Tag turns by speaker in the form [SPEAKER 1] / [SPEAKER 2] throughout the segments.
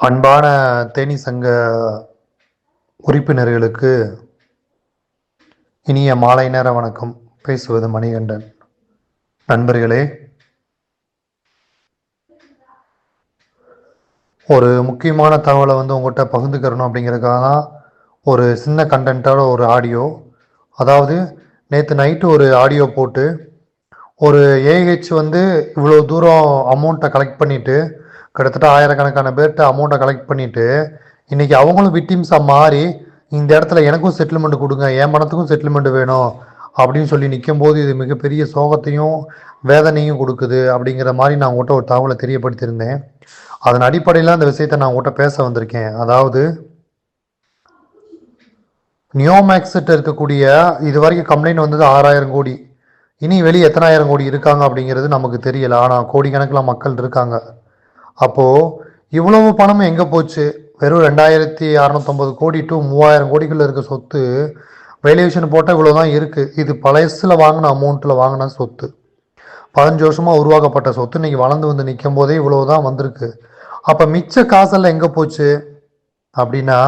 [SPEAKER 1] அன்பான தேனி சங்க உறுப்பினர்களுக்கு இனிய மாலை நேர வணக்கம். பேசுவது மணிகண்டன். நண்பர்களே ஒரு முக்கியமான தகவலை வந்து உங்கள்கிட்ட பகிர்ந்துக்கிறணும் அப்படிங்கிறதுக்காக தான் ஒரு சின்ன கண்டென்ட்டோட ஒரு ஆடியோ அதாவது நேற்று நைட்டு ஒரு ஆடியோ போட்டு ஒரு ஏஹெச் வந்து இவ்வளோ தூரம் அமௌண்ட்டை கலெக்ட் பண்ணிவிட்டு கிட்டத்தட்ட ஆயிரக்கணக்கான பேர்கிட்ட அமௌண்ட்டை கலெக்ட் பண்ணிட்டு இன்னைக்கு அவங்களும் விக்டிம்ஸாக மாறி இந்த இடத்துல எனக்கும் செட்டில்மெண்ட் கொடுங்க என் பணத்துக்கும் செட்டில்மெண்ட் வேணும் அப்படின்னு சொல்லி நிற்கும் போது இது மிகப்பெரிய சோகத்தையும் வேதனையும் கொடுக்குது அப்படிங்கிற மாதிரி நான் உங்கள்கிட்ட ஒரு தகவலை தெரியப்படுத்தியிருந்தேன். அதன் அடிப்படையில் அந்த விஷயத்தை நான் உங்கள்கிட்ட பேச வந்திருக்கேன். அதாவது நியோமேக்ஸ்கிட்ட இருக்கக்கூடிய இது வரைக்கும் கம்ப்ளைண்ட் வந்தது ஆறாயிரம் கோடி. இனி வெளியே எத்தனாயிரம் கோடி இருக்காங்க அப்படிங்கிறது நமக்கு தெரியல. ஆனால் கோடிக்கணக்கில் மக்கள் இருக்காங்க. அப்போது இவ்வளவு பணம் எங்கே போச்சு? வெறும் ரெண்டாயிரத்தி அறநூத்தொம்பது கோடி டு மூவாயிரம் கோடிக்குள்ளே இருக்க சொத்து வேலியூஷன் போட்டால் இவ்வளோ தான் இருக்குது இது பழசில் வாங்கின அமௌண்ட்டில் வாங்கின சொத்து. பதினஞ்சு வருஷமாக உருவாக்கப்பட்ட சொத்து. இன்றைக்கி வளர்ந்து வந்து நிற்கும் போதே இவ்வளோ தான் வந்திருக்கு. அப்போ மிச்ச காசெல்லாம் எங்கே போச்சு? அப்படின்னா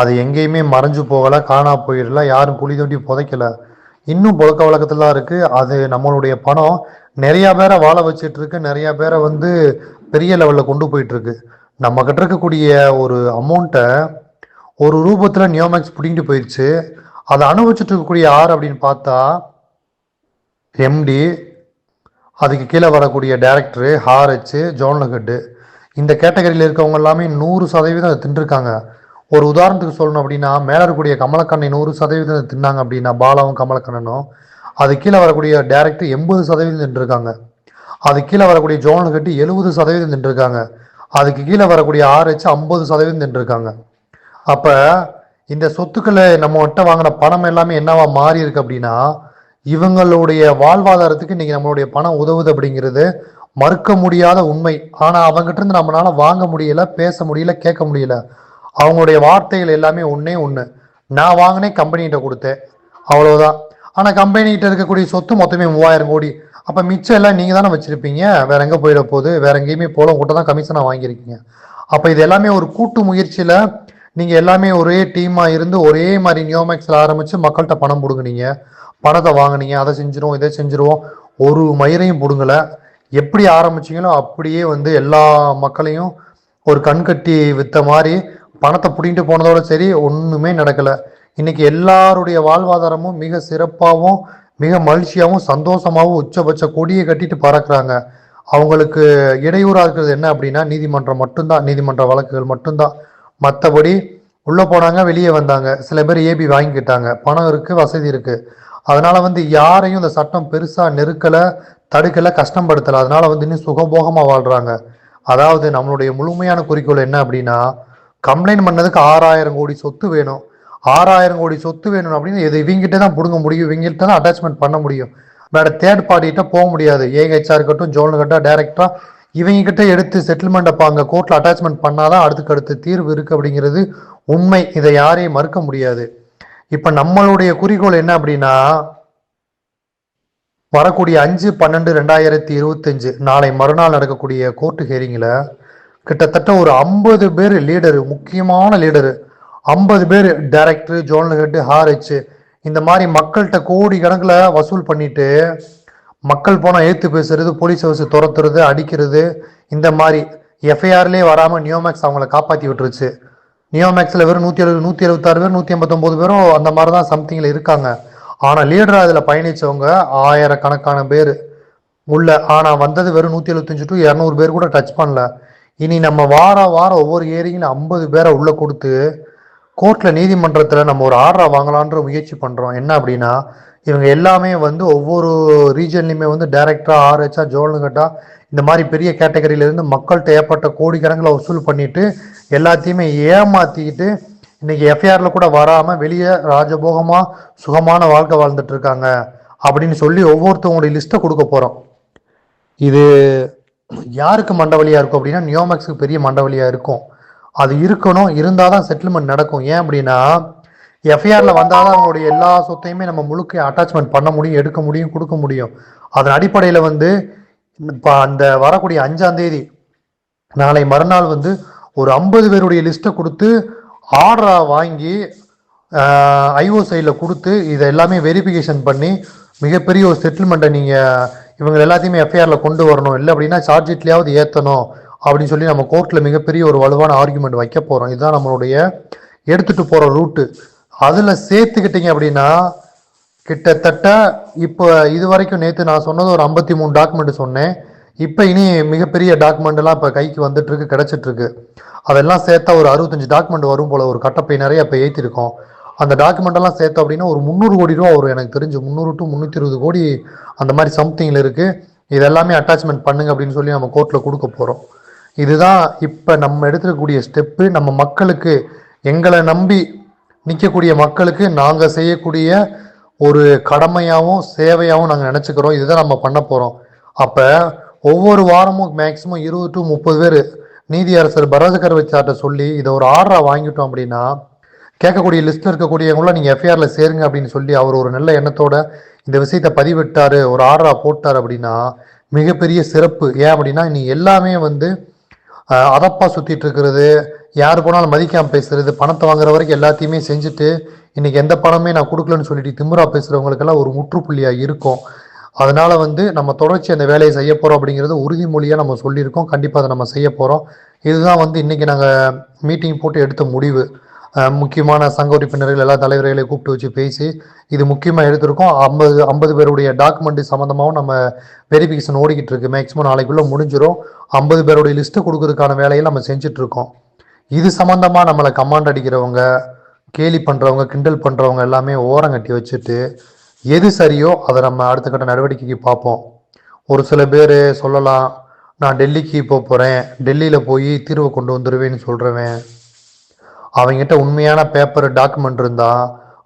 [SPEAKER 1] அது எங்கேயுமே மறைஞ்சு போகலை காணா போயிடல யாரும் குழி தோண்டி புதைக்கல. இன்னும் புழக்க வழக்கத்துல தான் இருக்கு. அது நம்மளுடைய பணம். நிறையா பேரை வாழ வச்சிட்டு இருக்கு. பேரை வந்து பெரிய லெவலில் கொண்டு போயிட்டுருக்கு. நம்ம கிட்ட இருக்கக்கூடிய ஒரு அமௌண்ட்டை ஒரு ரூபத்தில் நியோமேக்ஸ் பிடிங்கிட்டு போயிடுச்சு அதை அனுபவிச்சுட்டு இருக்கக்கூடிய யார் அப்படின்னு பார்த்தா எம்டி அதுக்கு கீழே வரக்கூடிய டேரக்டரு ஹார்ஹெச் ஜோன்லகட்டு இந்த கேட்டகரியில் இருக்கவங்க எல்லாமே நூறு சதவீதம் அதை தின்றுருக்காங்க ஒரு உதாரணத்துக்கு சொல்லணும் அப்படின்னா மேலே இருக்கக்கூடிய கமலக்கண்ணை நூறு சதவீதம் தின்னாங்க அப்படின்னா பாலாவும் கமலக்கண்ணனும் அது கீழே வரக்கூடிய டேரக்டர் எண்பது சதவீதம் தின்றுருக்காங்க அது கீழே வரக்கூடிய ஜோனல் கட்டி எழுபது சதவீதம் தின்றுருக்காங்க அதுக்கு கீழே வரக்கூடிய ஆர்ஹெச் ஐம்பது சதவீதம் தின்றுருக்காங்க அப்போ இந்த சொத்துக்களை நம்ம கிட்ட வாங்கின பணம் எல்லாமே என்னவா மாறி இருக்கு அப்படின்னா இவங்களுடைய வாழ்வாதாரத்துக்கு இன்னைக்கு நம்மளுடைய பணம் உதவுது அப்படிங்கிறது மறுக்க முடியாத உண்மை. ஆனால் அவங்ககிட்ட இருந்து நம்மளால வாங்க முடியல பேச முடியல கேட்க முடியல. அவங்களுடைய வார்த்தைகள் எல்லாமே ஒன்றே ஒன்று நான் வாங்கினே கம்பெனிகிட்ட கொடுத்தேன். அவ்வளோதான் ஆனால் கம்பெனிகிட்ட இருக்கக்கூடிய சொத்து மொத்தமே மூவாயிரம் கோடி. அப்போ மிச்சம் எல்லாம் நீங்கள் தானே வச்சுருப்பீங்க? வேற எங்கே போயிட போகுது? வேற எங்கேயுமே போல உங்கள்கிட்ட தான் கமிஷனாக வாங்கியிருக்கீங்க. அப்போ இது எல்லாமே ஒரு கூட்டு முயற்சியில் நீங்கள் எல்லாமே ஒரே டீமாக இருந்து ஒரே மாதிரி நியோமேக்ஸில் ஆரம்பித்து மக்கள்கிட்ட பணம் பிடுங்குனீங்க. பணத்தை வாங்கினீங்க அதை செஞ்சிருவோம் இதை செஞ்சிருவோம். ஒரு மயிரையும் பிடுங்கலை. எப்படி ஆரம்பிச்சீங்களோ அப்படியே வந்து எல்லா மக்களையும் ஒரு கண்கட்டி விற்ற மாதிரி பணத்தை பிடிங்கிட்டு போனதோட சரி ஒன்றுமே நடக்கலை. இன்னைக்கு எல்லாருடைய வாழ்வாதாரமும் மிக சிறப்பாகவும் மிக மகிழ்ச்சியாகவும் சந்தோஷமாகவும் உச்சபட்ச கொடியை கட்டிட்டு பறக்கிறாங்க. அவங்களுக்கு இடையூறாக இருக்கிறது என்ன அப்படின்னா நீதிமன்றம் மட்டும்தான். நீதிமன்ற வழக்குகள் மட்டும்தான். மற்றபடி உள்ளே போனாங்க வெளியே வந்தாங்க. சில பேர் ஏபி வாங்கிக்கிட்டாங்க. பணம் இருக்குது வசதி இருக்குது அதனால் வந்து யாரையும் இந்த சட்டம் பெருசாக நெருக்கலை தடுக்கலை கஷ்டப்படுத்தலை. அதனால் வந்து இன்னும் சுகபோகமாக வாழ்கிறாங்க அதாவது நம்மளுடைய முழுமையான குறிக்கோள் என்ன அப்படின்னா கம்ப்ளைண்ட் பண்ணதுக்கு ஆறாயிரம் கோடி சொத்து வேணும். ஆறாயிரம் கோடி சொத்து வேணும் அப்படின்னு இது இவங்கிட்ட தான் பிடுங்க முடியும். இவங்ககிட்ட தான் அட்டாச்மெண்ட் பண்ண முடியும். வேற தேர்ட் பார்ட்டிகிட்ட போக முடியாது. ஏஹெச்ஆர் இருக்கட்டும் ஜோனல் கட்டா டேரக்டா இவங்க கிட்ட எடுத்து செட்டில்மெண்ட் அப்போ அங்கே கோர்ட்டில் அட்டாச்மெண்ட் பண்ணாதான் அடுத்துக்கு அடுத்து தீர்வு இருக்கு அப்படிங்கிறது உண்மை. இதை யாரையும் மறுக்க முடியாது. இப்போ நம்மளுடைய குறிக்கோள் என்ன அப்படின்னா வரக்கூடிய அஞ்சு பன்னெண்டு ரெண்டாயிரத்தி இருபத்தஞ்சு நாளை மறுநாள் நடக்கக்கூடிய கோர்ட்டு ஹியரிங்கில் கிட்டத்தட்ட ஒரு ஐம்பது பேர் லீடரு முக்கியமான லீடரு ஐம்பது பேர் டைரக்டர் ஜோனல் ஹெட் ஹார்ஹெச் இந்த மாதிரி மக்கள்கிட்ட கோடி கணக்கில் வசூல் பண்ணிட்டு மக்கள் போனால் ஏற்று பேசுறது போலீஸ் ஹவுஸ் துரத்துறது அடிக்கிறது இந்த மாதிரி எஃப்ஐஆர்லேயே வராமல் நியோமேக்ஸ் அவங்கள காப்பாற்றி விட்டுருச்சு. நியோமேக்ஸில் வெறும் நூற்றி எழுபது நூற்றி எழுபத்தாறு பேர் நூற்றி ஐம்பத்தொம்போது பேரும் அந்த மாதிரி தான் சம்திங்கில் இருக்காங்க ஆனால் லீடராக அதில் பயணித்தவங்க ஆயிரக்கணக்கான பேர் உள்ள. ஆனால் வந்தது வெறும் நூற்றி எழுபத்தஞ்சு டு இரநூறு பேர் கூட டச் பண்ணல. இனி நம்ம வார வாரம் ஒவ்வொரு ஏரியும் ஐம்பது பேரை உள்ளே கொடுத்து கோர்ட்டில் நீதிமன்றத்தில் நம்ம ஒரு ஆர்டரை வாங்கலான்ற முயற்சி பண்ணுறோம் என்ன அப்படின்னா இவங்க எல்லாமே வந்து ஒவ்வொரு ரீஜன்லையுமே வந்து டைரக்டா ஆர்ஹெச்சா ஜோல்னுகட்டா இந்த மாதிரி பெரிய கேட்டகரியிலேருந்து மக்கள்கிட்ட ஏற்பட்ட கோடிக்கணக்கில் வசூல் பண்ணிட்டு எல்லாத்தையுமே ஏமாற்றிக்கிட்டு இன்னைக்கு எஃப்ஐஆர்ல கூட வராமல் வெளியே ராஜபோகமாக சுகமான வாழ்க்கை வாழ்ந்துட்டு இருக்காங்க அப்படின்னு சொல்லி ஒவ்வொருத்தவங்களுடைய லிஸ்ட்டை கொடுக்க போகிறோம் இது யாருக்கு மண்டவலியாக இருக்கும் அப்படின்னா நியோமேக்ஸுக்கு பெரிய மண்டவலியாக இருக்கும். அது இருக்கணும் இருந்தால் தான் செட்டில்மெண்ட் நடக்கும். ஏன் அப்படின்னா எஃப்ஐஆரில் வந்தால் தான் அவங்களுடைய எல்லா சொத்தையுமே நம்ம முழுக்க அட்டாச்மெண்ட் பண்ண முடியும் எடுக்க முடியும் கொடுக்க முடியும். அதன் அடிப்படையில் வந்து இப்போ அந்த வரக்கூடிய அஞ்சாம் தேதி நாளை மறுநாள் வந்து ஒரு ஐம்பது பேருடைய லிஸ்ட்டை கொடுத்து ஆர்டராக வாங்கி ஐஓ சைடில் கொடுத்து இதை எல்லாமே வெரிஃபிகேஷன் பண்ணி மிகப்பெரிய ஒரு செட்டில்மெண்ட்டை நீங்கள் இவங்க எல்லாத்தையுமே எஃப்ஐஆரில் கொண்டு வரணும். இல்லை அப்படின்னா சார்ஜ் ஷீட்லேயாவது ஏற்றணும் அப்படின்னு சொல்லி நம்ம கோர்ட்டில் மிகப்பெரிய ஒரு வலுவான ஆர்குமெண்ட் வைக்க போகிறோம் இதுதான் நம்மளுடைய எடுத்துகிட்டு போகிற ரூட்டு அதில் சேர்த்துக்கிட்டீங்க அப்படின்னா கிட்டத்தட்ட இப்போ இது வரைக்கும் நேற்று நான் சொன்னது ஒரு ஐம்பத்தி மூணு டாக்குமெண்ட் சொன்னேன். இப்போ இனி மிகப்பெரிய டாக்குமெண்ட்லாம் இப்போ கைக்கு வந்துட்டுருக்கு கிடச்சிட்ருக்கு அதெல்லாம் சேர்த்தா ஒரு அறுபத்தஞ்சு டாக்குமெண்ட் வரும் போல ஒரு கட்டப்பை நிறைய இப்போ ஏற்றிருக்கோம் அந்த டாக்குமெண்ட்டெல்லாம் சேர்த்தோம் அப்படின்னா ஒரு முந்நூறு கோடி ரூபா வரும் எனக்கு தெரிஞ்சு. முந்நூறு டு முந்நூற்றி இருபது கோடி அந்த மாதிரி சம்திங்கில் இருக்குது இது எல்லாமே அட்டாச்மெண்ட் பண்ணுங்க அப்படின்னு சொல்லி நம்ம கோர்ட்டில் கொடுக்க போகிறோம் இதுதான் இப்போ நம்ம எடுத்துக்கக்கூடிய ஸ்டெப்பு நம்ம மக்களுக்கு எங்களை நம்பி நிற்கக்கூடிய மக்களுக்கு நாங்கள் செய்யக்கூடிய ஒரு கடமையாகவும் சேவையாகவும் நாங்கள் நினச்சிக்கிறோம். இதுதான் நம்ம பண்ண போகிறோம் அப்போ ஒவ்வொரு வாரமும் மேக்ஸிமம் இருபது டு முப்பது பேர் நீதியரசர் பரோஜகர் வச்சார்ட்ட சொல்லி இதை ஒரு ஆர்டராக வாங்கிட்டோம் அப்படின்னா கேட்கக்கூடிய லிஸ்ட்டில் இருக்கக்கூடியவங்களாம் நீங்கள் எஃப்ஐஆரில் சேருங்க அப்படின்னு சொல்லி அவர் ஒரு நல்ல எண்ணத்தோட இந்த விஷயத்தை பதிவிட்டார் ஒரு ஆர்டராக போட்டார் அப்படின்னா மிகப்பெரிய சிறப்பு. ஏன் அப்படின்னா நீ எல்லாமே வந்து அதப்பா சுத்திட்டு இருக்கிறது யார் போனாலும் மதிக்காம பேசுறது பணத்தை வாங்குற வரைக்கும் எல்லாத்தையுமே செஞ்சுட்டு இன்னைக்கு எந்த பணமே நான் கொடுக்கலன்னு சொல்லிட்டு திமுறா பேசுறவங்களுக்கெல்லாம் ஒரு முற்றுப்புள்ளியா இருக்கும். அதனால வந்து நம்ம தொடர்ச்சி அந்த வேலையை செய்ய போறோம் அப்படிங்கிறது உறுதிமொழியா நம்ம சொல்லியிருக்கோம். கண்டிப்பா அதை நம்ம செய்ய போறோம். இதுதான் வந்து இன்னைக்கு நாங்க மீட்டிங் போட்டு எடுத்த முடிவு. முக்கியமான சங்க உறுப்பினர்கள் எல்லா தலைவர்களையும் கூப்பிட்டு வச்சு பேசி இது முக்கியமாக எடுத்திருக்கோம். ஐம்பது ஐம்பது பேருடைய டாக்குமெண்ட் சம்மந்தமாகவும் நம்ம வெரிஃபிகேஷன் ஓடிக்கிட்டு இருக்கு. மேக்ஸிமம் நாளைக்குள்ளே முடிஞ்சிடும் ஐம்பது பேருடைய லிஸ்ட்டு கொடுக்கறதுக்கான வேலையை நம்ம செஞ்சிட்ருக்கோம் இது சம்மந்தமாக நம்மளை கமாண்ட் அடிக்கிறவங்க கேலி பண்ணுறவங்க கிண்டல் பண்ணுறவங்க எல்லாமே ஓரங்கட்டி வச்சுட்டு எது சரியோ அதை நம்ம அடுத்த கட்ட நடவடிக்கைக்கு பார்ப்போம். ஒரு சில பேர் சொல்லலாம் நான் டெல்லிக்கு போக போகிறேன் டெல்லியில் போய் தீர்வை கொண்டு வந்துடுவேன்னு சொல்கிறவன் அவங்ககிட்ட உண்மையான பேப்பர் டாக்குமெண்ட் இருந்தால்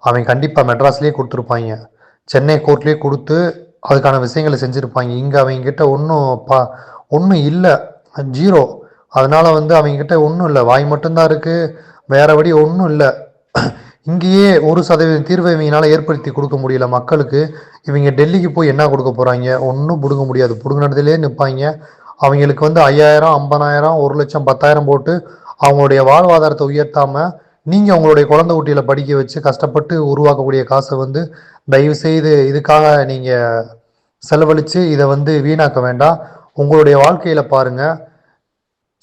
[SPEAKER 1] அவன் கண்டிப்பாக மெட்ராஸ்லேயே கொடுத்துருப்பாங்க. சென்னை கோர்ட்லேயே கொடுத்து அதுக்கான விஷயங்களை செஞ்சுருப்பாங்க. இங்கே அவங்கக்கிட்ட ஒன்றும் பா ஒன்றும் இல்லை. ஜீரோ அதனால் வந்து அவங்கக்கிட்ட ஒன்றும் இல்லை. வாய் மட்டும்தான் இருக்குது வேறபடி ஒன்றும் இல்லை. இங்கேயே ஒரு சதவீதம் தீர்வை இவங்களால் ஏற்படுத்தி கொடுக்க முடியல மக்களுக்கு. இவங்க டெல்லிக்கு போய் என்ன கொடுக்க போகிறாங்க ஒன்றும் பிடுங்க முடியாது. பிடுங்கினதுலேயே நிற்பாங்க அவங்களுக்கு வந்து ஐயாயிரம் ஐம்பதாயிரம் ஒரு லட்சம் பத்தாயிரம் போட்டு அவங்களுடைய வாழ்வாதாரத்தை உயர்த்தாமல் நீங்கள் உங்களுடைய குழந்தை குட்டியில் படிக்க வச்சு கஷ்டப்பட்டு உருவாக்கக்கூடிய காசை வந்து தயவு செய்து இதுக்காக நீங்கள் செலவழித்து இதை வந்து வீணாக்க வேண்டாம். உங்களுடைய வாழ்க்கையில் பாருங்கள்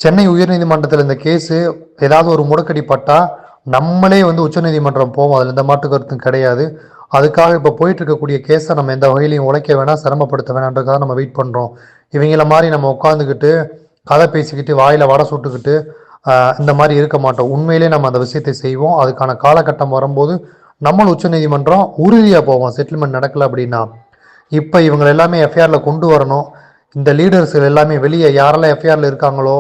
[SPEAKER 1] சென்னை உயர்நீதிமன்றத்தில் இந்த கேஸு ஏதாவது ஒரு முடக்கடி பட்டால் நம்மளே வந்து உச்சநீதிமன்றம் போவோம். அதில் எந்த மாற்று கருத்தும் கிடையாது. அதுக்காக இப்போ போயிட்டு இருக்கக்கூடிய கேஸை நம்ம எந்த வகையிலையும் உழைக்க வேணாம் சிரமப்படுத்த வேணான்றதுக்காக நம்ம வெயிட் பண்ணுறோம் இவங்கள மாதிரி நம்ம உட்காந்துக்கிட்டு கதை பேசிக்கிட்டு வாயில் வடை சுட்டுக்கிட்டு இந்த மாதிரி இருக்க மாட்டோம். உண்மையிலே நம்ம அந்த விஷயத்தை செய்வோம். அதுக்கான காலகட்டம் வரும்போது நம்மளும் உச்சநீதிமன்றம் உறுதியாக போவோம். செட்டில்மெண்ட் நடக்கல அப்படின்னா. இப்போ இவங்க எல்லாமே எஃப்ஐஆரில் கொண்டு வரணும். இந்த லீடர்ஸ்கள் எல்லாமே வெளியே யாரெல்லாம் எஃப்ஐஆரில் இருக்காங்களோ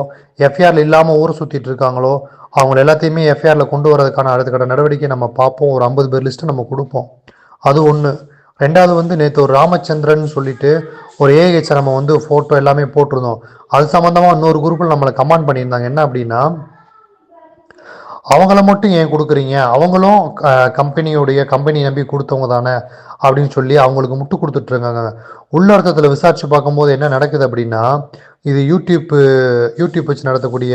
[SPEAKER 1] எஃப்ஐஆரில் இல்லாமல் ஊரை சுற்றிட்டு இருக்காங்களோ அவங்க எல்லாத்தையுமே எஃப்ஐஆரில் கொண்டு வரதுக்கான அடுத்த கட்ட நடவடிக்கை நம்ம பார்ப்போம். ஒரு ஐம்பது பேர் லிஸ்ட்டு நம்ம கொடுப்போம். அது ஒன்று ரெண்டாவது வந்து நேற்று ஒரு ராமச்சந்திரன் சொல்லிட்டு ஒரு ஏஹெச் நம்ம வந்து ஃபோட்டோ எல்லாமே போட்டிருந்தோம். அது சம்மந்தமாக இன்னொரு குரூப்பில் நம்மளை கமெண்ட் பண்ணியிருந்தாங்க. என்ன அப்படின்னா அவங்கள மட்டும் ஏன் கொடுக்குறீங்க? அவங்களும் கம்பெனியுடைய கம்பெனி நம்பி கொடுத்தவங்க தானே? அப்படின்னு சொல்லி அவங்களுக்கு முட்டு கொடுத்துட்டு இருக்காங்க. உள்ளர்த்தத்தில் விசாரித்து பார்க்கும்போது என்ன நடக்குது அப்படின்னா இது யூடியூப் யூடியூப் வச்சு நடத்தக்கூடிய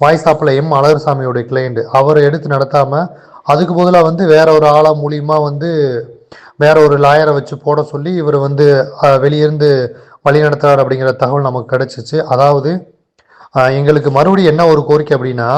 [SPEAKER 1] வாய்ஸ் ஆப்பில் எம் அழகர்சாமியோடைய கிளைண்ட் அவர் எடுத்து நடத்தாமல் அதுக்கு பதிலாக வந்து வேற ஒரு ஆளா மூலியமாக வந்து வேற ஒரு லாயரை வச்சு போட சொல்லி இவர் வந்து வெளியிருந்து வழி நடத்துறார் அப்படிங்கிற தகவல் நமக்கு கிடைச்சிச்சு. அதாவது எங்களுக்கு மறுபடியும் என்ன ஒரு கோரிக்கை அப்படின்னா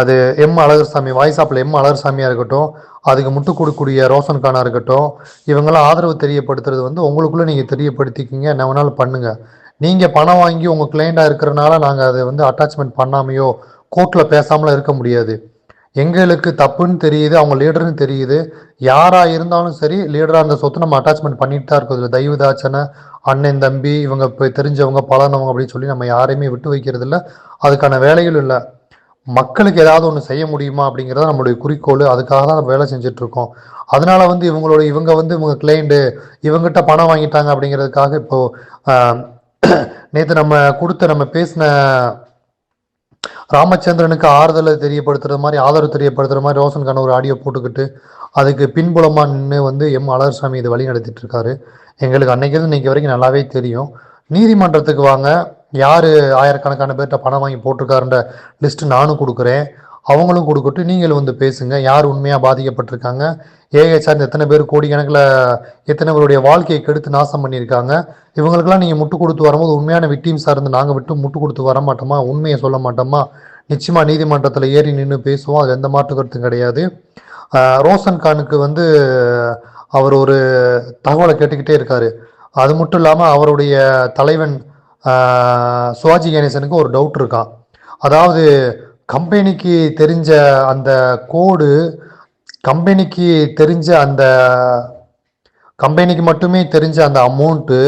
[SPEAKER 1] அது எம் அழகர்சாமி வாய்ஸ் ஆப்பில் எம் அழகர்சாமியாக இருக்கட்டும் அதுக்கு முட்டு கொடுக்கக்கூடிய ரோஷன் கானாக இருக்கட்டும் இவங்கெல்லாம் ஆதரவு தெரியப்படுத்துறது வந்து உங்களுக்குள்ளே நீங்கள் தெரியப்படுத்திக்கிங்க. என்ன வேணாலும் பண்ணுங்கள் நீங்கள் பணம் வாங்கி உங்கள் கிளைண்டாக இருக்கிறனால நாங்கள் அதை வந்து அட்டாச்மெண்ட் பண்ணாமையோ கோர்ட்டில் பேசாமலாம் இருக்க முடியாது. எங்களுக்கு தப்புன்னு தெரியுது அவங்க லீடர்னு தெரியுது. யாராக இருந்தாலும் சரி லீடராக அந்த சொத்து நம்ம அட்டாச்மெண்ட் பண்ணிட்டு தான் இருக்கிறது இதில் தயவு தாச்சனை அண்ணன் தம்பி இவங்க இப்போ தெரிஞ்சவங்க பழனவங்க அப்படின்னு சொல்லி நம்ம யாரையுமே விட்டு வைக்கிறது இல்லை. அதுக்கான வேலைகள் இல்லை. மக்களுக்கு ஏதாவது ஒன்று செய்ய முடியுமா அப்படிங்கிறத நம்மளுடைய குறிக்கோள். அதுக்காக தான் நம்ம வேலை செஞ்சிட்ருக்கோம் அதனால் அதனால வந்து இவங்களோட இவங்க வந்து இவங்க கிளைண்டு இவங்ககிட்ட பணம் வாங்கிட்டாங்க அப்படிங்கிறதுக்காக இப்போது நேற்று நம்ம கொடுத்த நம்ம பேசின ராமச்சந்திரனுக்கு ஆறுதலை தெரியப்படுத்துகிற மாதிரி ஆதரவு தெரியப்படுத்துகிற மாதிரி ரோஷன் கான ஒரு ஆடியோ போட்டுக்கிட்டு அதுக்கு பின்புலமாக நின்று வந்து எம் அழகர்சாமி இது வழி நடத்திட்டு இருக்காரு. எங்களுக்கு அன்னைக்கு இருந்து இன்னைக்கு வரைக்கும் நல்லாவே தெரியும். நீதிமன்றத்துக்கு வாங்க. யார் ஆயிரக்கணக்கான பேர்கிட்ட பணம் வாங்கி போட்டிருக்காருன்ற லிஸ்ட்டு நானும் கொடுக்குறேன். அவங்களும் கொடுக்கட்டும் நீங்களும் வந்து பேசுங்க. யார் உண்மையாக பாதிக்கப்பட்டிருக்காங்க? ஏஐ சார்ந்த எத்தனை பேர் கோடிக்கணக்கில் எத்தனை பேருடைய வாழ்க்கையை கெடுத்து நாசம் பண்ணியிருக்காங்க? இவங்களுக்கெல்லாம் நீங்கள் முட்டு கொடுத்து வரும்போது உண்மையான விக்டீம்ஸாக இருந்து நாங்கள் விட்டு முட்டு கொடுத்து வர மாட்டோமா? உண்மையை சொல்ல மாட்டோமா? நிச்சயமாக நீதிமன்றத்தில் ஏறி நின்று பேசுவோம். அது எந்த மாற்று கருத்தும் கிடையாது. ஆஹ் ரோஷன் கானுக்கு வந்து அவர் ஒரு தகவலை கேட்டுக்கிட்டே இருக்காரு. அது மட்டும் இல்லாமல் அவருடைய தலைவன் சுவாஜி கணேசனுக்கு ஒரு டவுட் இருக்கான் அதாவது கம்பெனிக்கு தெரிஞ்ச அந்த கோடு கம்பெனிக்கு தெரிஞ்ச அந்த கம்பெனிக்கு மட்டுமே தெரிஞ்ச அந்த அமௌண்ட்டு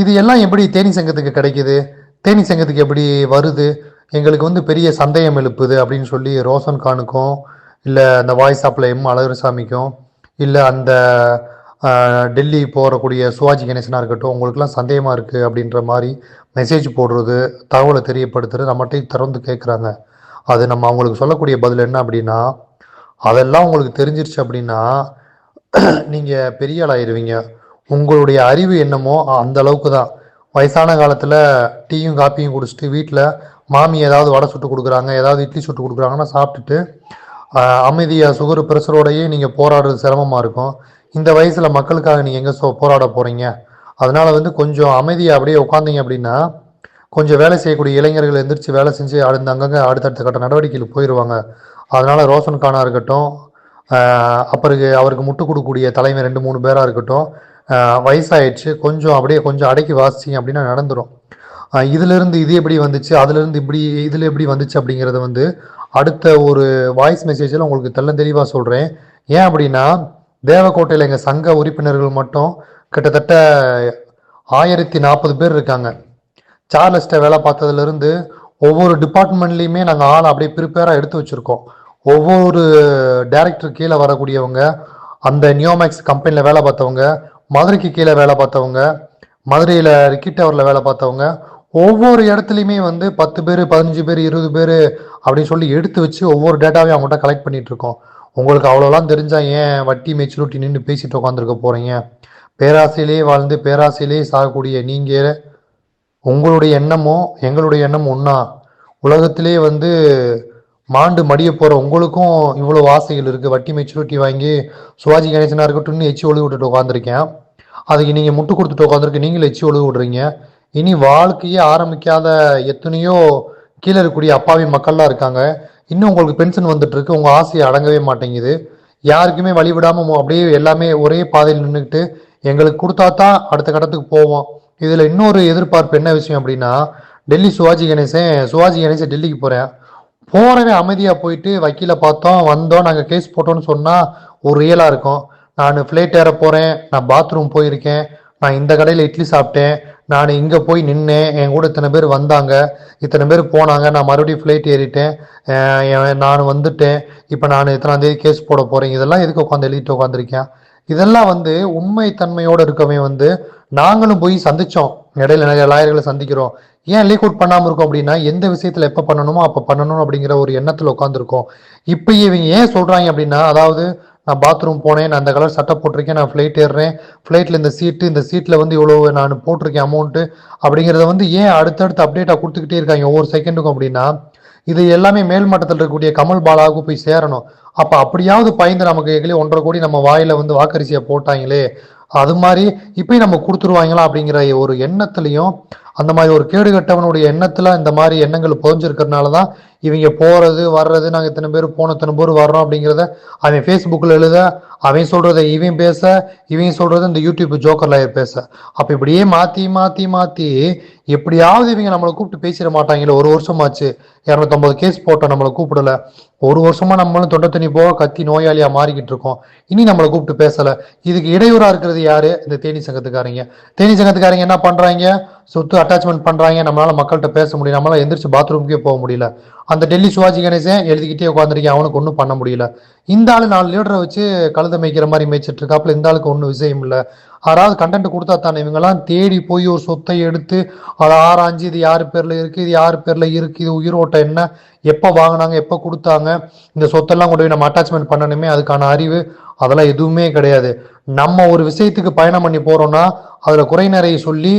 [SPEAKER 1] இது எல்லாம் எப்படி தேனி சங்கத்துக்கு கிடைக்குது? தேனி சங்கத்துக்கு எப்படி வருது? எங்களுக்கு வந்து பெரிய சந்தேகம் எழுப்புது அப்படின்னு சொல்லி ரோஷன் கானுக்கும் இல்லை அந்த வாய்ஸ் ஆப்பில் எம் அழகர்சாமிக்கும் இல்லை அந்த டெல்லி போகக்கூடிய சிவாஜி கணேசனாக இருக்கட்டும் உங்களுக்குலாம் சந்தேகமாக இருக்குது அப்படின்ற மாதிரி மெசேஜ் போடுறது தகவலை தெரியப்படுத்துறது நம்மகிட்டையும் திறந்து கேட்குறாங்க அது நம்ம அவங்களுக்கு சொல்லக்கூடிய பதில் என்ன அப்படின்னா அதெல்லாம் உங்களுக்கு தெரிஞ்சிருச்சு அப்படின்னா நீங்கள் பெரிய ஆளாயிருவீங்க உங்களுடைய அறிவு என்னமோ அந்த அளவுக்கு தான். வயசான காலத்தில் டீயும் காப்பியும் குடிச்சிட்டு வீட்டில் மாமி ஏதாவது வடை சுட்டு கொடுக்குறாங்க ஏதாவது இட்லி சுட்டு கொடுக்குறாங்கன்னா சாப்பிட்டுட்டு அமைதியாக சுகர் பிரஷரோடையே நீங்கள் போராடுறது சிரமமாக இருக்கும். இந்த வயசில் மக்களுக்காக நீங்கள் எங்கே போராட போகிறீங்க அதனால் வந்து கொஞ்சம் அமைதியாக அப்படியே உட்காந்தீங்க அப்படின்னா கொஞ்சம் வேலை செய்யக்கூடிய இளைஞர்கள் எந்திரிச்சு வேலை செஞ்சு அடுத்த அங்கங்கே அடுத்தடுத்த கட்ட நடவடிக்கையில் போயிடுவாங்க அதனால் ரோஷன் கானாக இருக்கட்டும் ஆஹ் அப்புறம் அவருக்கு முட்டு கொடுக்கக்கூடிய தலைமை ரெண்டு மூணு பேராக இருக்கட்டும் வயசாயிடுச்சு. கொஞ்சம் அப்படியே கொஞ்சம் அடக்கி வாசிச்சிங்க அப்படின்னா நடந்துடும் இதிலிருந்து இது எப்படி வந்துச்சு அதுலேருந்து இப்படி இதில் எப்படி வந்துச்சு அப்படிங்கிறத வந்து அடுத்த ஒரு வாய்ஸ் மெசேஜில் உங்களுக்கு தெள்ள தெளிவாக சொல்கிறேன் ஏன் அப்படின்னா தேவக்கோட்டையில் எங்கள் சங்க உறுப்பினர்கள் மட்டும் கிட்டத்தட்ட ஆயிரத்தி நாற்பது பேர் இருக்காங்க. சார்லஸ்ட்டை வேலை பார்த்ததுலேருந்து ஒவ்வொரு டிபார்ட்மெண்ட்லேயுமே நாங்கள் ஆளை அப்படியே ப்ரிப்பேராக எடுத்து வச்சுருக்கோம். ஒவ்வொரு டேரக்டர் கீழே வரக்கூடியவங்க அந்த நியோமேக்ஸ் கம்பெனியில் வேலை பார்த்தவங்க மதுரைக்கு கீழே வேலை பார்த்தவங்க மதுரையில் ரிக்கிட்டவரில் வேலை பார்த்தவங்க ஒவ்வொரு இடத்துலையுமே வந்து பத்து பேர் பதினஞ்சு பேர் இருபது பேர் அப்படின்னு சொல்லி எடுத்து வச்சு ஒவ்வொரு டேட்டாவையும் அவங்கள்ட்ட கலெக்ட் பண்ணிட்டு இருக்கோம். உங்களுக்கு அவ்வளோலாம் தெரிஞ்சால் ஏன் வட்டி மெச்சூரிட்டி நின்று பேசிட்டு உட்காந்துருக்க போகிறீங்க பேராசையிலே வாழ்ந்து பேராசையிலே சாகக்கூடிய நீங்கள் உங்களுடைய எண்ணமும் எங்களுடைய எண்ணமும் ஒன்றா உலகத்திலே வந்து மாண்டு மடிய போகிற உங்களுக்கும் இவ்வளோ ஆசைகள் இருக்குது வட்டி மெச்சூரிட்டி வாங்கி சிவாஜி கணேசனாக இருக்கட்டும்னு எச்சி ஒழுகு விட்டுட்டு உட்காந்துருக்கேன் அதுக்கு நீங்கள் முட்டு கொடுத்துட்டு உட்காந்துருக்கு நீங்களும் எச்சி ஒழுகு விடுறீங்க. இனி வாழ்க்கையே ஆரம்பிக்காத எத்தனையோ கீழே இருக்கக்கூடிய அப்பாவி மக்கள்லாம் இருக்காங்க. இன்னும் உங்களுக்கு பென்ஷன் வந்துட்டு இருக்கு உங்கள் ஆசையை அடங்கவே மாட்டேங்குது. யாருக்குமே வழி அப்படியே எல்லாமே ஒரே பாதையில் நின்றுக்கிட்டு எங்களுக்கு கொடுத்தா தான் அடுத்த கட்டத்துக்கு போவோம். இதில் இன்னொரு எதிர்பார்ப்பு என்ன விஷயம் அப்படின்னா டெல்லி சிவாஜி கணேசன் சிவாஜி கணேசன் டெல்லிக்கு போகிறேன் போகிறவே அமைதியாக போயிட்டு வக்கீலை பார்த்தோம் வந்தோம் நாங்கள் கேஸ் போட்டோம்னு சொன்னால் ஒரு ரியலாக இருக்கும். நான் ஃப்ளைட் ஏற போகிறேன் நான் பாத்ரூம் போயிருக்கேன் நான் இந்த கடையில் இட்லி சாப்பிட்டேன் நான் இங்கே போய் நின்னேன் என் கூட இத்தனை பேர் வந்தாங்க இத்தனை பேர் போனாங்க நான் மறுபடியும் ஃப்ளைட் ஏறிட்டேன் என் நான் வந்துட்டேன் இப்போ நான் இத்தனாந்தேதி கேஸ் போட போகிறேன் இதெல்லாம் எதுக்கு உட்காந்து எழுதிட்டு உட்காந்துருக்கேன் இதெல்லாம் வந்து உண்மை இருக்கவே வந்து நாங்களும் போய் சந்திச்சோம். இடையில நிறைய லாயர்களை சந்திக்கிறோம். ஏன் லீக் அவுட் பண்ணாமல் இருக்கோம் அப்படின்னா எந்த விஷயத்தில் எப்போ பண்ணணுமோ அப்போ பண்ணணும் அப்படிங்கிற ஒரு எண்ணத்தில் உட்காந்துருக்கோம் இப்போ இவங்க ஏன் சொல்கிறாங்க அப்படின்னா அதாவது நான் பாத்ரூம் போனேன் நான் அந்த கலர் சட்டை போட்டிருக்கேன் நான் ஃப்ளைட் ஏறுறேன் ஃப்ளைட்டில் இந்த சீட்டு இந்த சீட்டில் வந்து இவ்வளோ நான் போட்டிருக்கேன் அமௌண்ட்டு அப்படிங்கிறத வந்து ஏன் அடுத்தடுத்து அப்டேட்டாக கொடுத்துக்கிட்டே இருக்காங்க ஒவ்வொரு செகண்டுக்கும் அப்படின்னா இது எல்லாமே மேல் மட்டத்தில் இருக்கக்கூடிய கமல் பாலாவுக்கு போய் சேரணும். அப்போ அப்படியாவது பயந்து நமக்கு எங்களே ஒன்றரை கோடி நம்ம வாயில் வந்து வாக்கரிசியை போட்டாங்களே அது மாதிரி இப்பயும் நம்ம கொடுத்துருவாங்களா அப்படிங்கிற ஒரு எண்ணத்துலையும் அந்த மாதிரி ஒரு கேடு கட்டவனுடைய எண்ணத்துல இந்த மாதிரி எண்ணங்கள் புதஞ்சிருக்கிறதுனால தான் இவங்க போகிறது வர்றது நாங்கள் இத்தனை பேர் போன இத்தனை பேர் வர்றோம் அப்படிங்கிறத அவன் ஃபேஸ்புக்கில் எழுத அவன் சொல்கிறத இவன் பேச இவன் சொல்கிறது இந்த யூடியூப் ஜோக்கர்ல பேச. அப்போ இப்படியே மாற்றி மாற்றி மாற்றி எப்படியாவது இவங்க நம்மளை கூப்பிட்டு பேசிட மாட்டாங்களே. ஒரு வருஷமாச்சு. இரநூத்தம்பது கேஸ் போட்டோம் நம்மளை கூப்பிடல. ஒரு வருஷமா நம்மளும் தொண்டை தண்ணி போக கத்தி நோயாளியா மாறிக்கிட்டு இருக்கோம். இனி நம்மளை கூப்பிட்டு பேசல. இதுக்கு இடையூறா இருக்கிறது யாரு? இந்த தேனி சங்கத்துக்காரங்க. தேனி சங்கத்துக்காரங்க என்ன பண்றாங்க? சொத்து அட்டாச்மெண்ட் பண்றாங்க. நம்மளால மக்கள்கிட்ட பேச முடியல. நம்மளால எந்திரிச்சு பாத்ரூம்க்கே போக முடியல. அந்த டெல்லி சிவாஜி கணேசன் எழுதிக்கிட்டே உட்காந்துருக்கேன் அவனுக்கு ஒன்றும் பண்ண முடியல. இந்த ஆள் நாலு லீடரை வச்சு கழுத மேய்க்கிற மாதிரி மேய்ச்சிட்டு இருக்காப்புல இந்த ஆளுக்கு ஒன்றும் விஷயம் இல்லை. யாராவது கண்டென்ட் கொடுத்தா தானே இவங்கெல்லாம் தேடி போய் ஒரு சொத்தை எடுத்து அதை ஆராய்ஞ்சு இது யார் பேரில் இருக்குது இது யார் பேரில் இருக்குது இது உயிரோட்டம் என்ன எப்போ வாங்கினாங்க எப்போ கொடுத்தாங்க இந்த சொத்தெல்லாம் கொண்டு போய் நம்ம அட்டாச்மெண்ட் பண்ணணுமே அதுக்கான அறிவு அதெல்லாம் எதுவுமே கிடையாது. நம்ம ஒரு விஷயத்துக்கு பயணம் பண்ணி போகிறோம்னா அதில் குறை நிறைய சொல்லி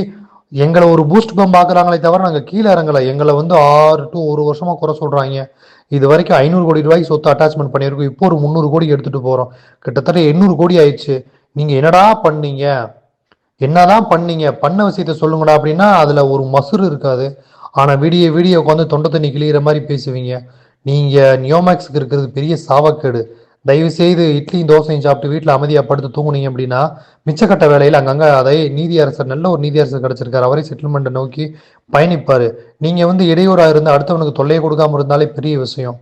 [SPEAKER 1] எங்களை ஒரு பூஸ்ட் பம்ப் ஆக்குறாங்களே தவிர நாங்கள் கீழே இறங்கலை. எங்களை வந்து ஆறு டு ஒரு வருஷமாக குறை சொல்கிறாங்க இது வரைக்கும் ஐநூறு கோடி ரூபாய்க்கு சொத்து அட்டாச்மெண்ட் பண்ணியிருக்கோம். இப்போ ஒரு முந்நூறு கோடி எடுத்துகிட்டு போகிறோம் கிட்டத்தட்ட எண்ணூறு கோடி ஆயிடுச்சு. நீங்கள் என்னடா பண்ணீங்க? என்னதான் பண்ணீங்க? பண்ண விஷயத்த சொல்லுங்கடா அப்படின்னா அதில் ஒரு மசுறு இருக்காது. ஆனால் வீடியோ வீடியோ உட்காந்து தொண்டை தண்ணி கிளியிற மாதிரி பேசுவீங்க. நீங்கள் நியோமேக்ஸுக்கு இருக்கிறது பெரிய சாவக்கேடு. தயவு செய்து இட்லியும் தோசையும் சாப்பிட்டு வீட்டில் அமைதியாக படுத்து தூங்குனீங்க அப்படின்னா மிச்சக்கட்ட வேலையில் அங்கங்கே அதை நீதியரசர் நல்ல ஒரு நீதியரசர் கிடச்சிருக்காரு. அவரே செட்டில்மெண்ட்டை நோக்கி பயணிப்பார். நீங்கள் வந்து இடையூறாக இருந்து அடுத்தவனுக்கு தொல்லையை கொடுக்காம இருந்தாலே பெரிய விஷயம்.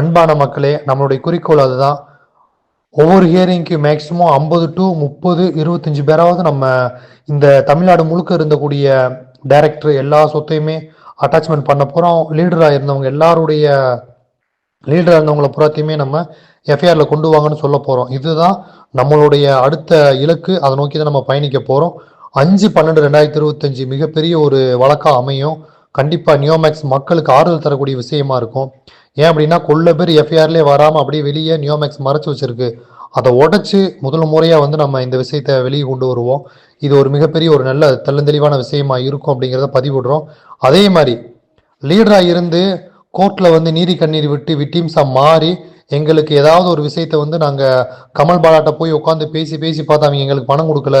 [SPEAKER 1] அன்பான மக்களே நம்மளுடைய குறிக்கோள் அதுதான். ஒவ்வொரு ஹியரிங்க்கு மேக்ஸிமம் ஐம்பது டு முப்பது இருபத்தஞ்சு பேராவது நம்ம இந்த தமிழ்நாடு முழுக்க இருந்தக்கூடிய டைரக்டர் எல்லா சொத்தையுமே அட்டாச்மெண்ட் பண்ண போகிறோம் லீடராக இருந்தவங்க எல்லாருடைய லீடராக இருந்தவங்கள புறாத்தையுமே நம்ம எஃப்ஐஆரில் கொண்டு வாங்கன்னு சொல்ல போகிறோம் இதுதான் நம்மளுடைய அடுத்த இலக்கு. அதை நோக்கி தான் நம்ம பயணிக்க போகிறோம் அஞ்சு பன்னெண்டு ரெண்டாயிரத்தி இருபத்தஞ்சு மிகப்பெரிய ஒரு வழக்காக அமையும். கண்டிப்பாக நியோமேக்ஸ் மக்களுக்கு ஆறுதல் தரக்கூடிய விஷயமா இருக்கும். ஏன் அப்படின்னா கொள்ள பேர் எஃப்ஐஆர்லேயே வராமல் அப்படியே வெளியே நியோமேக்ஸ் மறைச்சு வச்சிருக்கு. அதை உடச்சி முதல் முறையாக வந்து நம்ம இந்த விஷயத்தை வெளியே கொண்டு வருவோம். இது ஒரு மிகப்பெரிய ஒரு நல்ல தெள்ளந்தெளிவான விஷயமா இருக்கும் அப்படிங்கிறத பதிவிடுறோம். அதே மாதிரி லீடராக இருந்து கோர்ட்டில் வந்து நீதி கண்ணீர் விட்டு விட்டீம்ஸாக மாறி எங்களுக்கு ஏதாவது ஒரு விஷயத்தை வந்து நாங்கள் கமல் பாலாட்ட போய் உட்காந்து பேசி பேசி பார்த்தா அவங்க எங்களுக்கு பணம் கொடுக்கல.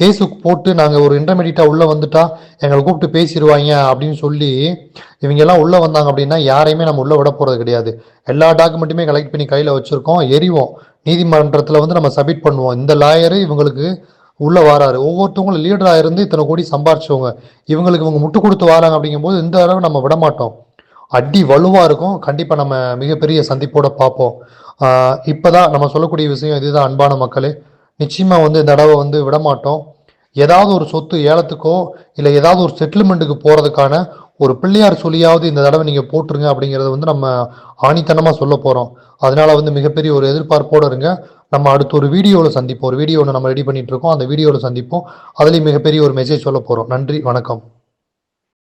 [SPEAKER 1] கேஸுக்கு போட்டு நாங்கள் ஒரு இன்டர்மீடியட்டாக உள்ளே வந்துட்டா எங்களை கூப்பிட்டு பேசிடுவாங்க அப்படின்னு சொல்லி இவங்க எல்லாம் உள்ளே வந்தாங்க அப்படின்னா யாரையுமே நம்ம உள்ளே விட போகிறது கிடையாது. எல்லா டாக்குமெண்ட்டுமே கலெக்ட் பண்ணி கையில் வச்சுருக்கோம் எரிவோம். நீதிமன்றத்தில் வந்து நம்ம சப்மிட் பண்ணுவோம். இந்த லாயரு இவங்களுக்கு உள்ளே வாராரு. ஒவ்வொருத்தவங்களும் லீடராக இருந்து இத்தனை கோடி சம்பாரிச்சவங்க. இவங்களுக்கு இவங்க முட்டு கொடுத்து வராங்க அப்படிங்கும்போது இந்த அளவு நம்ம விட மாட்டோம் அடி வலுவாக இருக்கும். கண்டிப்பாக நம்ம மிகப்பெரிய சந்திப்போட பார்ப்போம். இப்போதான் நம்ம சொல்லக்கூடிய விஷயம் இதுதான் அன்பான மக்களே. நிச்சயமாக வந்து இந்த தடவை வந்து விட மாட்டோம் ஏதாவது ஒரு சொத்து ஏலத்துக்கோ இல்லை ஏதாவது ஒரு செட்டில்மெண்ட்டுக்கு போகிறதுக்கான ஒரு பிள்ளையார் சொல்லியாவது இந்த தடவை நீங்கள் போட்டுருங்க அப்படிங்கிறத வந்து நம்ம ஆணித்தனமாக சொல்ல போகிறோம் அதனால வந்து மிகப்பெரிய ஒரு எதிர்பார்ப்போடு இருங்க. நம்ம அடுத்து ஒரு வீடியோவில் சந்திப்போம். ஒரு வீடியோ ஒன்று நம்ம ரெடி பண்ணிட்டு இருக்கோம். அந்த வீடியோவில் சந்திப்போம். அதுலேயும் மிகப்பெரிய ஒரு மெசேஜ் சொல்ல போகிறோம் நன்றி வணக்கம்.